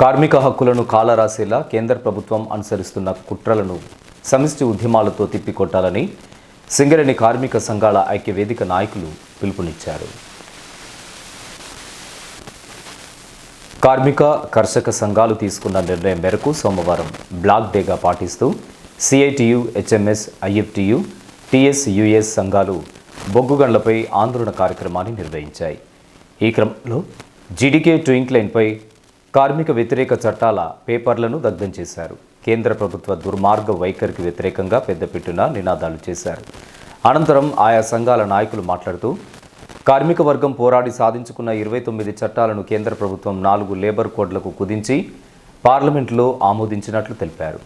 కార్మిక హక్కులను కాలరాసేలా కేంద్ర ప్రభుత్వం అనుసరిస్తున్న కుట్రలను సమిష్టి ఉద్యమాలతో తిప్పికొట్టాలని సింగరేణి కార్మిక సంఘాల ఐక్యవేదిక నాయకులు పిలుపునిచ్చారు. కార్మిక కర్షక సంఘాలు తీసుకున్న నిర్ణయం మేరకు సోమవారం బ్లాక్ డేగా పాటిస్తూ సిఐటియు హెచ్ఎంఎస్ ఐఎఫ్టియు టిఎస్యుఎస్ సంఘాలు బొగ్గుగండ్లపై ఆందోళన కార్యక్రమాన్ని నిర్వహించాయి. ఈ క్రమంలో జీడీకే ట్వింక్ లైన్పై కార్మిక వ్యతిరేక చట్టాల పేపర్లను దగ్ధం చేశారు. కేంద్ర ప్రభుత్వ దుర్మార్గ వైఖరికి వ్యతిరేకంగా పెద్దపెట్టున నినాదాలు చేశారు. అనంతరం ఆయా సంఘాల నాయకులు మాట్లాడుతూ కార్మిక వర్గం పోరాడి సాధించుకున్న ఇరవై తొమ్మిది చట్టాలను కేంద్ర ప్రభుత్వం నాలుగు లేబర్ కోడ్లకు కుదించి పార్లమెంట్లో ఆమోదించినట్లు తెలిపారు.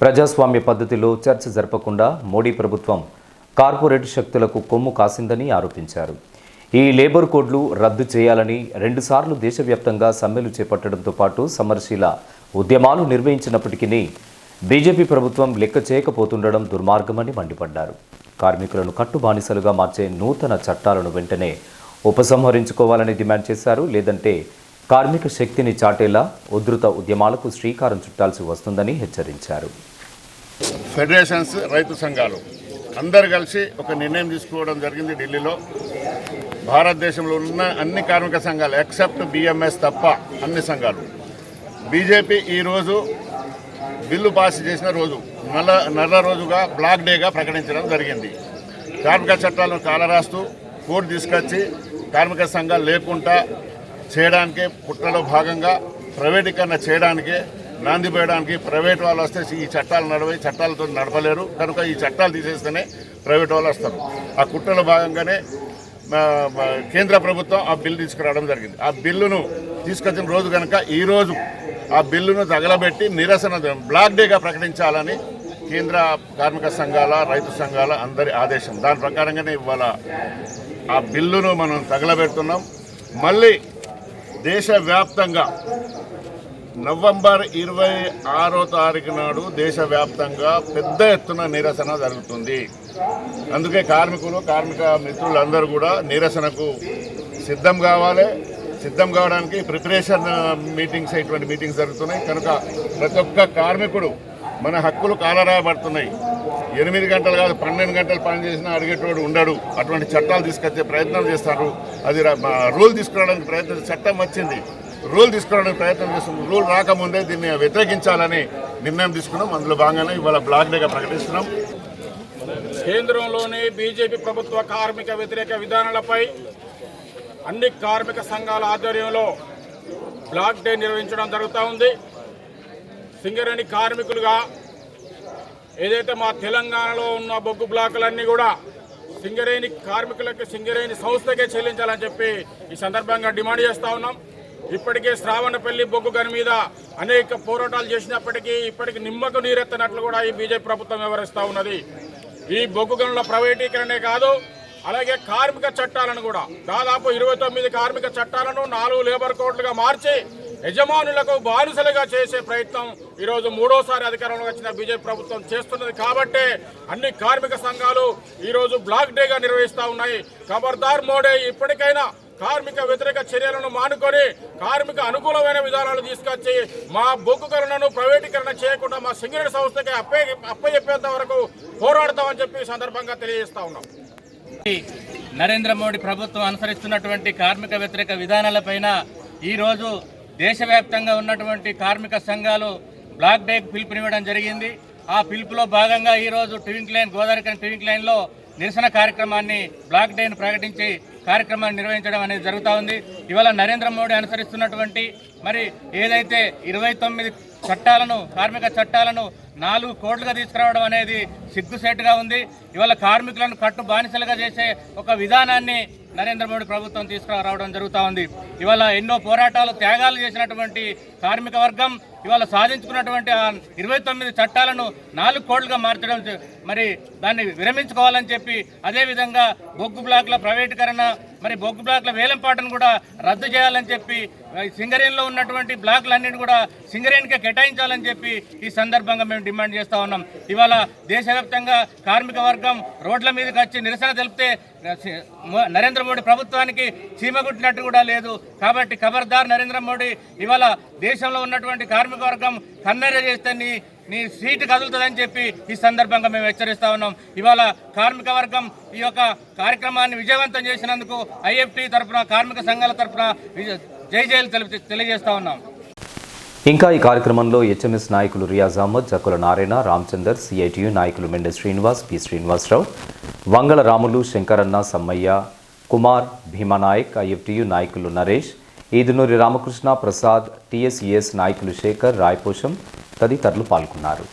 ప్రజాస్వామ్య పద్ధతిలో చర్చ జరపకుండా మోడీ ప్రభుత్వం కార్పొరేట్ శక్తులకు కొమ్ము కాసిందని ఆరోపించారు. ఈ లేబర్ కోడ్లు రద్దు చేయాలని రెండుసార్లు దేశవ్యాప్తంగా సమ్మెలు చేపట్టడంతో పాటు సమరశీల ఉద్యమాలు నిర్వహించినప్పటికీ బీజేపీ ప్రభుత్వం లెక్క చేయకపోతుండడం దుర్మార్గమని మండిపడ్డారు. కార్మికులను కట్టుబానిసలుగా మార్చే నూతన చట్టాలను వెంటనే ఉపసంహరించుకోవాలని డిమాండ్ చేశారు. లేదంటే కార్మిక శక్తిని చాటేలా ఉధృత ఉద్యమాలకు శ్రీకారం చుట్టాల్సి వస్తుందని హెచ్చరించారు. ఫెడరేషన్స్ రైతు సంఘాలు అందరు కలిసి ఒక నిర్ణయం తీసుకోవడం జరిగింది ఢిల్లీలో. భారతదేశంలో ఉన్న అన్ని కార్మిక సంఘాలు ఎక్సెప్ట్ బిఎంఎస్ తప్ప అన్ని సంఘాలు. బీజేపీ ఈరోజు బిల్లు పాస్ చేసిన రోజు నల్ల నల్ల రోజుగా బ్లాక్ డేగా ప్రకటించడం జరిగింది. కార్మిక చట్టాలను కాలరాస్తూ కోర్టు తీసుకొచ్చి కార్మిక సంఘాలు లేకుండా చేయడానికే కుట్రలో భాగంగా ప్రైవేటీకరణ చేయడానికే నాంది పోయడానికి ప్రైవేట్ వాళ్ళు వస్తే ఈ చట్టాలు నడవై చట్టాలతో నడపలేరు. కనుక ఈ చట్టాలు తీసేస్తేనే ప్రైవేట్ వాళ్ళు వస్తారు. ఆ కుట్రలో భాగంగానే కేంద్ర ప్రభుత్వం ఆ బిల్లు తీసుకురావడం జరిగింది. ఆ బిల్లును తీసుకొచ్చిన రోజు కనుక ఈరోజు ఆ బిల్లును తగలబెట్టి నిరసన బ్లాక్ డేగా ప్రకటించాలని కేంద్ర కార్మిక సంఘాల రైతు సంఘాల అందరి ఆదేశం. దాని ప్రకారంగానే ఇవాళ ఆ బిల్లును మనం తగలబెడుతున్నాం. మళ్ళీ దేశవ్యాప్తంగా నవంబర్ ఇరవై ఆరో తారీఖు నాడు దేశవ్యాప్తంగా పెద్ద ఎత్తున నిరసన జరుగుతుంది. అందుకే కార్మికులు కార్మిక మిత్రులందరూ కూడా నిరసనకు సిద్ధం కావాలి. సిద్ధం కావడానికి ప్రిపరేషన్ మీటింగ్స్ ఇటువంటి మీటింగ్స్ జరుగుతున్నాయి. కనుక ప్రతి ఒక్క కార్మికుడు మన హక్కులు కాలరాయబడుతున్నాయి. ఎనిమిది గంటలు కాదు పన్నెండు గంటలు పని చేసినా అడిగేటోడు ఉండడు. అటువంటి చట్టాలు తీసుకొచ్చే ప్రయత్నం చేస్తారు. అది రూల్ తీసుకురావడానికి ప్రయత్నం చట్టం వచ్చింది. రూల్ తీసుకోవడానికి ప్రయత్నం చేస్తుంది. రూల్ రాకముందే దీన్ని వ్యతిరేకించాలని నిర్ణయం తీసుకున్నాం. అందులో భాగంగానే ఇవాళ బ్లాక్ డేగా ప్రకటిస్తున్నాం. కేంద్రంలోని బీజేపీ ప్రభుత్వ కార్మిక వ్యతిరేక విధానాలపై అన్ని కార్మిక సంఘాల ఆధ్వర్యంలో బ్లాక్ డే నిర్వహించడం జరుగుతూ ఉంది. సింగరేణి కార్మికులుగా ఏదైతే మా తెలంగాణలో ఉన్న బొగ్గు బ్లాకులన్నీ కూడా సింగరేణి కార్మికులకి సింగరేణి సంస్థకే చెల్లించాలని చెప్పి ఈ సందర్భంగా డిమాండ్ చేస్తూ ఉన్నాం. ఇప్పటికే శ్రావణపల్లి బొగ్గు గని మీద అనేక పోరాటాలు చేసినప్పటికీ ఇప్పటికి నిమ్మకు నీరెత్తనట్లు కూడా ఈ బీజేపీ ప్రభుత్వం వివరిస్తూ ఉన్నది. ఈ బొగ్గు గనుల ప్రైవేటీకరణే కాదు అలాగే కార్మిక చట్టాలను కూడా. దాదాపు ఇరవై తొమ్మిది కార్మిక చట్టాలను నాలుగు లేబర్ కోడ్లుగా మార్చి యజమానులకు బానిసలుగా చేసే ప్రయత్నం ఈరోజు మూడోసారి అధికారంలో వచ్చిన బీజేపీ ప్రభుత్వం చేస్తున్నది. కాబట్టే అన్ని కార్మిక సంఘాలు ఈరోజు బ్లాక్ డేగా నిర్వహిస్తూ ఉన్నాయి. ఖబర్దార్ మోడే ఇప్పటికైనా కార్మిక వ్యతిరేక చర్యలను మానుకొని కార్మిక అనుకూలమైన విధానాలు తీసుకొచ్చి మా బొగ్గుకరణను ప్రైవేటీకరణ చేయకుండా మా సింగరేట్ సంస్థకి అప్పే అప్పచెప్పేంత వరకు పోరాడతామని చెప్పి సందర్భంగా తెలియజేస్తా ఉన్నాం. నరేంద్ర మోడీ ప్రభుత్వం అనుసరిస్తున్నటువంటి కార్మిక వ్యతిరేక విధానాలపైన ఈరోజు దేశవ్యాప్తంగా ఉన్నటువంటి కార్మిక సంఘాలు బ్లాక్ డే పిలుపునివ్వడం జరిగింది. ఆ పిలుపులో భాగంగా ఈరోజు ట్వింక్ లైన్ గోదావరికన్ ట్వింక్ లైన్లో నిరసన కార్యక్రమాన్ని బ్లాక్ డేను ప్రకటించి కార్యక్రమాన్ని నిర్వహించడం అనేది జరుగుతూ ఉంది. ఇవాళ నరేంద్ర మోడీ అనుసరిస్తున్నటువంటి మరి ఏదైతే ఇరవై తొమ్మిది చట్టాలను కార్మిక చట్టాలను నాలుగు కోట్లుగా తీసుకురావడం అనేది సిగ్గుసేటుగా ఉంది. ఇవాళ కార్మికులను కట్టు బానిసలుగా చేసే ఒక విధానాన్ని నరేంద్ర మోడీ ప్రభుత్వం తీసుకురావడం జరుగుతూ ఉంది. ఇవాళ ఎన్నో పోరాటాలు త్యాగాలు చేసినటువంటి కార్మిక వర్గం ఇవాళ సాధించుకున్నటువంటి ఆ ఇరవై తొమ్మిది చట్టాలను నాలుగు కోట్లుగా మార్చడం మరి దాన్ని విరమించుకోవాలని చెప్పి అదేవిధంగా బొగ్గు బ్లాక్ల ప్రైవేటీకరణ మరి బొగ్గు బ్లాక్ల వేలంపాటను కూడా రద్దు చేయాలని చెప్పి సింగరేన్లో సింగరేణిలో ఉన్నటువంటి బ్లాక్లన్నింటినీ కూడా సింగరేణికే కేటాయించాలని చెప్పి ఈ సందర్భంగా మేము డిమాండ్ చేస్తా ఉన్నాం. ఇవాళ దేశవ్యాప్తంగా కార్మిక వర్గం రోడ్ల మీదకి వచ్చి నిరసన తెలిపితే నరేంద్ర మోడీ ప్రభుత్వానికి చీమగుట్టినట్టు కూడా లేదు. కాబట్టి ఖబర్దార్ నరేంద్ర మోడీ ఇవాళ దేశంలో ఉన్నటువంటి కార్మిక వర్గం కన్నెర చేస్తే నీ నీ సీటు కదులుతుందని చెప్పి ఈ సందర్భంగా మేము హెచ్చరిస్తా ఉన్నాం. ఇవాళ కార్మిక వర్గం ఈ యొక్క కార్యక్రమాన్ని విజయవంతం చేసినందుకు ఐఎఫ్టీ తరఫున కార్మిక సంఘాల తరఫున విజ- జై జైలు తెలిపి తెలియజేస్తా ఉన్నాం. ఇంకా ఈ కార్యక్రమంలో హెచ్ఎంఎస్ నాయకులు రియాజ్ అహ్మద్ జక్కుల నారాయణ రామచందర్ సిఐటియు నాయకులు మెండ శ్రీనివాస్ పి శ్రీనివాసరావు వంగళ రాములు శంకరన్న సమ్మయ్య కుమార్ భీమానాయక్ ఐఎఫ్టియు నాయకులు నరేష్ ఈదునూరి రామకృష్ణ ప్రసాద్ టిఎస్ఈఎస్ నాయకులు శేఖర్ రాయపోషం తదితరులు పాల్గొన్నారు.